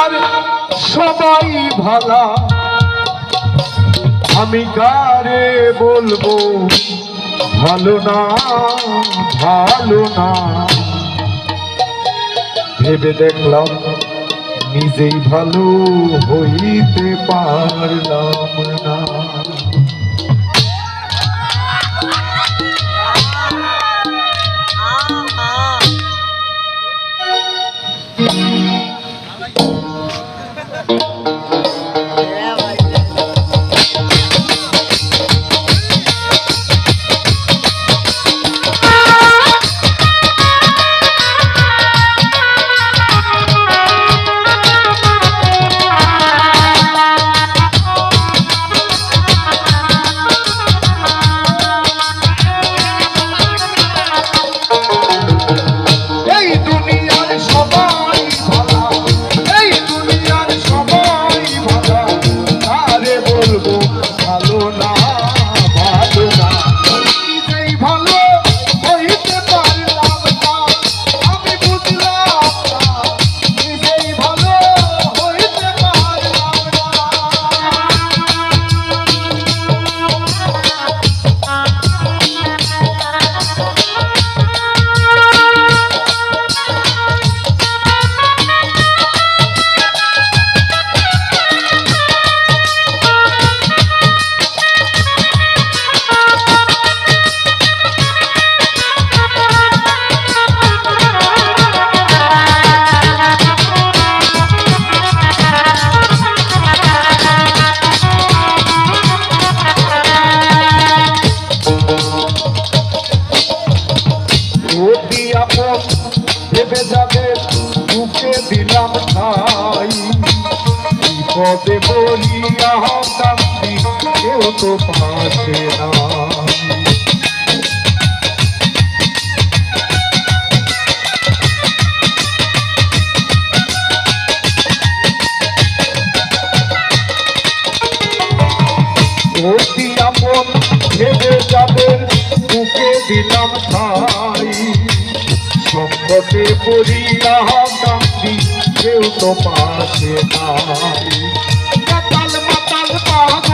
দুনিয়ার সবাই ভালা। আমি কারে বলব, ভালো না ভালো না। ভেবে দেখলাম নিজেই ভালো হইতে পারলাম না। ভেবে যাবে বুকে দিলাম ঠাই। বিপদে বলি আহ কেউ তো পাশে না। সংকটে পড়িয়া কান্দি কেউ তো পাশে নাই। মাতাল মাতাল পাগল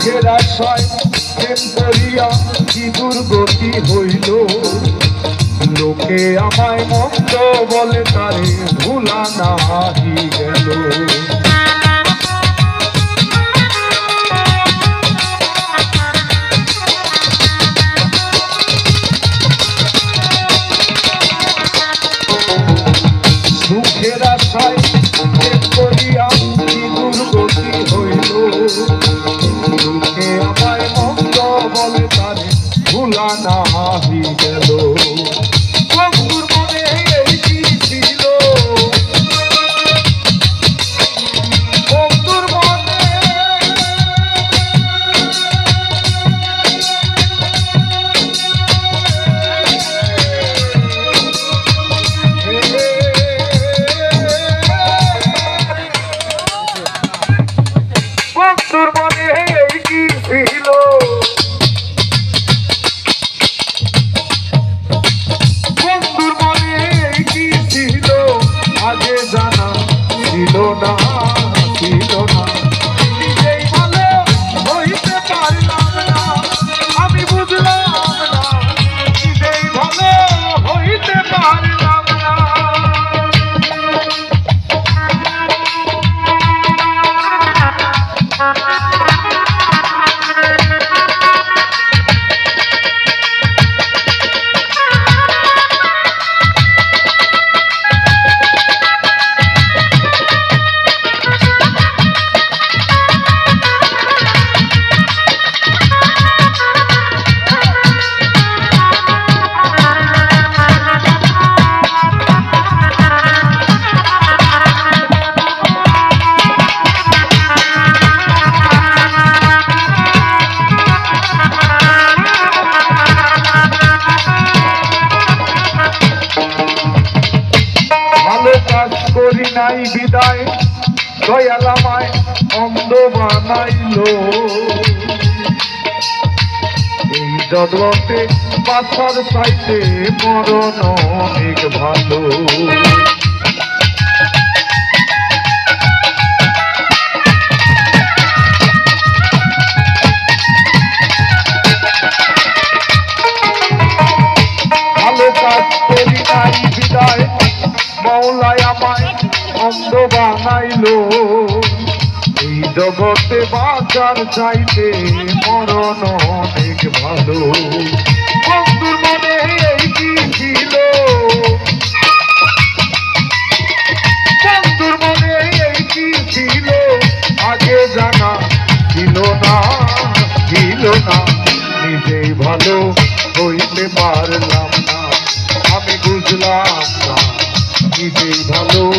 সুখের আশায় প্রেম করিয়া কি দুর্গতি হইল? লোকে আমায় মন্দ বলে, তারে ভুলা নাহি গেল। সুখের আশায় কাজ করি নাই বিদায়। দয়াল আমায় অন্ধ বানাইল। এই জগতে পাথার চাইতে মরণ অনেক ভালো ভালো। মৌলায় আমায় অন্ধ বানাইলো। এই জগতে বাঁচার চাইতে মরণ অনেক ভালো। বন্ধুর মনে এই কি ছিল? ধনু